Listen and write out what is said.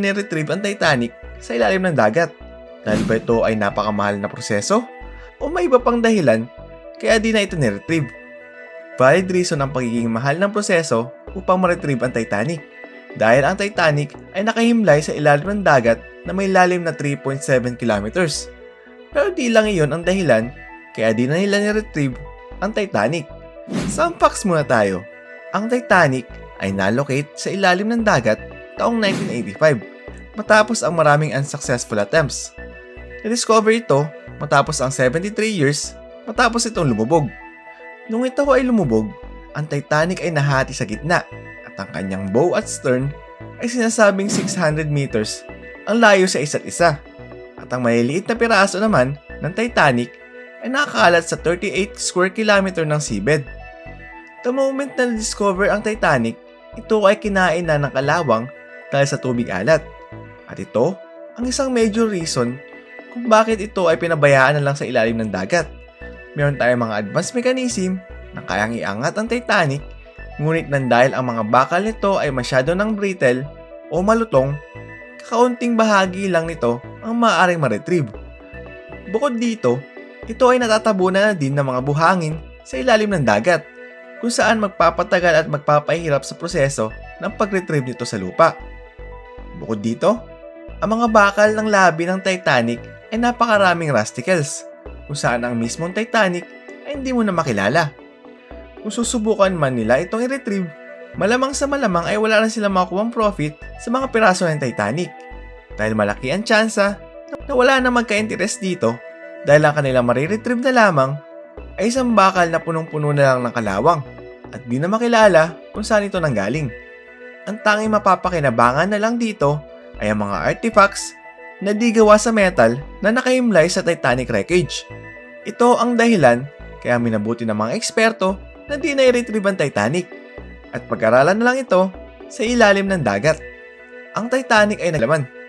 niretrieve ang Titanic sa ilalim ng dagat? Dahil ba ito ay napakamahal na proseso? O may iba pang dahilan kaya di na ito niretrieve? Valid reason ang pagiging mahal ng proseso upang ma-retrieve ang Titanic. Dahil ang Titanic ay nakahimlay sa ilalim ng dagat na may lalim na 3.7 kilometers. Pero di lang iyon ang dahilan kaya di na nila ni-retrieve ang Titanic. Some facts muna tayo. Ang Titanic ay nalocate sa ilalim ng dagat taong 1985 matapos ang maraming unsuccessful attempts. Na-discover ito matapos ang 73 years matapos itong lumubog. Nung ito ay lumubog, ang Titanic ay nahati sa gitna at ang kanyang bow at stern ay sinasabing 600 meters ang layo sa isa't isa. At ang maliliit na piraso naman ng Titanic ay nakakalat sa 38 square kilometer ng seabed. The moment na na-discover ang Titanic, ito ay kinain na ng kalawang dahil sa tubig alat. At ito ang isang major reason kung bakit ito ay pinabayaan na lang sa ilalim ng dagat. Meron tayong mga advanced mechanism na kayang iangat ang Titanic, ngunit nang dahil ang mga bakal nito ay masyado ng brittle o malutong, kakaunting bahagi lang nito ang maaaring ma-retrieve. Bukod dito, ito ay natatabunan na din ng mga buhangin sa ilalim ng dagat, kung saan magpapatagal at magpapahirap sa proseso ng pag-retrieve nito sa lupa. Bukod dito, ang mga bakal ng labi ng Titanic ay napakaraming rusticles, kung saan ang mismong Titanic ay hindi mo na makilala. Kung susubukan man nila itong i-retrieve, malamang sa malamang ay wala na silang makuha profit sa mga piraso ng Titanic. Dahil malaki ang tsansa na wala na magka-interest dito dahil ang kanilang mariretrieve na lamang ay isang bakal na punong-puno na lang ng kalawang at di na makilala kung saan ito nanggaling. Ang tanging mapapakinabangan na lang dito ay ang mga artifacts na di gawa sa metal na nakahimlay sa Titanic wreckage. Ito ang dahilan kaya minabuti ng mga eksperto na di na i-retrieve ang Titanic at pag-aralan na lang ito sa ilalim ng dagat. Ang Titanic ay nalaman